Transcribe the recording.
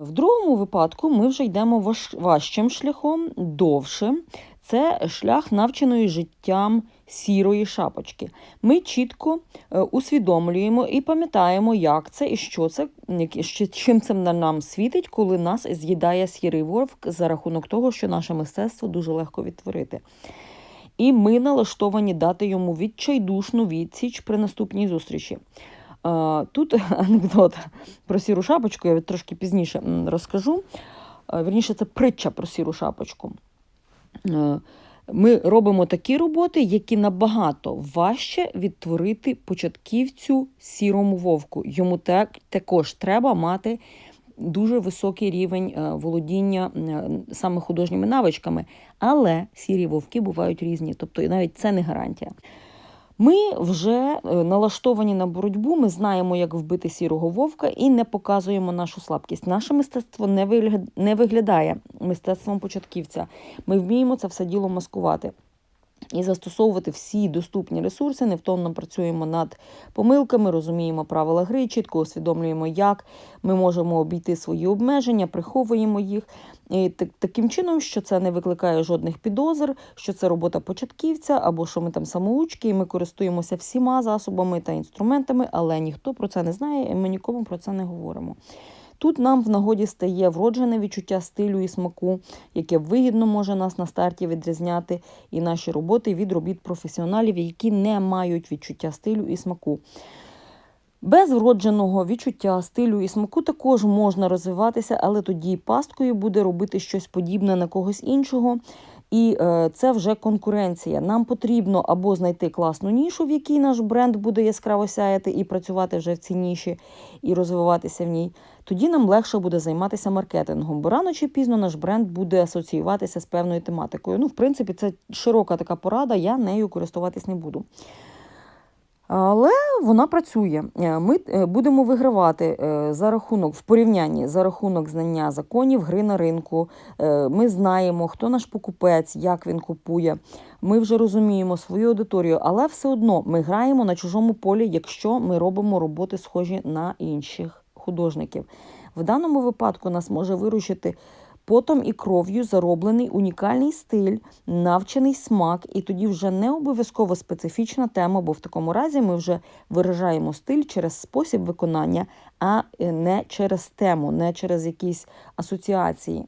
В другому випадку ми вже йдемо важ- важчим шляхом, довшим. Це шлях навченої життям сірої шапочки. Ми чітко е, усвідомлюємо і пам'ятаємо, як це і що це, чим це нам світить, коли нас з'їдає сірий вовк за рахунок того, що наше мистецтво дуже легко відтворити. І ми налаштовані дати йому відчайдушну відсіч при наступній зустрічі. Тут анекдот про сіру шапочку, я трошки пізніше розкажу. Вірніше, це притча про сіру шапочку. Ми робимо такі роботи, які набагато важче відтворити початківцю сірому вовку. Йому так, також треба мати дуже високий рівень е, володіння е, саме художніми навичками. Але сірі вовки бувають різні, тобто навіть це не гарантія. Ми вже е, налаштовані на боротьбу, ми знаємо, як вбити сірого вовка, і не показуємо нашу слабкість. Наше мистецтво не вигляд- не виглядає мистецтвом початківця. Ми вміємо це все діло маскувати. І застосовувати всі доступні ресурси, невтомно працюємо над помилками, розуміємо правила гри, чітко усвідомлюємо, як ми можемо обійти свої обмеження, приховуємо їх. І таким чином, що це не викликає жодних підозр, що це робота початківця або що ми там самоучки, і ми користуємося всіма засобами та інструментами, але ніхто про це не знає, і ми нікому про це не говоримо. Тут нам в нагоді стає вроджене відчуття стилю і смаку, яке вигідно може нас на старті відрізняти і наші роботи від робіт професіоналів, які не мають відчуття стилю і смаку. Без вродженого відчуття стилю і смаку також можна розвиватися, але тоді пасткою буде робити щось подібне на когось іншого. І е, це вже конкуренція. Нам потрібно або знайти класну нішу, в якій наш бренд буде яскраво сяяти і працювати вже в цій ніші і розвиватися в ній. Тоді нам легше буде займатися маркетингом, бо рано чи пізно наш бренд буде асоціюватися з певною тематикою. Ну, в принципі, це широка така порада, я нею користуватись не буду. Але вона працює. Е, Ми е, будемо вигравати е, за рахунок в порівнянні за рахунок знання законів гри на ринку. Ми знаємо, хто наш покупець, як він купує. Ми вже розуміємо свою аудиторію, але все одно ми граємо на чужому полі, якщо ми робимо роботи схожі на інших художників. В даному випадку нас може виручити потом і кров'ю зароблений унікальний стиль, навчений смак, і тоді вже не обов'язково специфічна тема, бо в такому разі ми вже виражаємо стиль через спосіб виконання, а е, не через тему, не через якісь асоціації.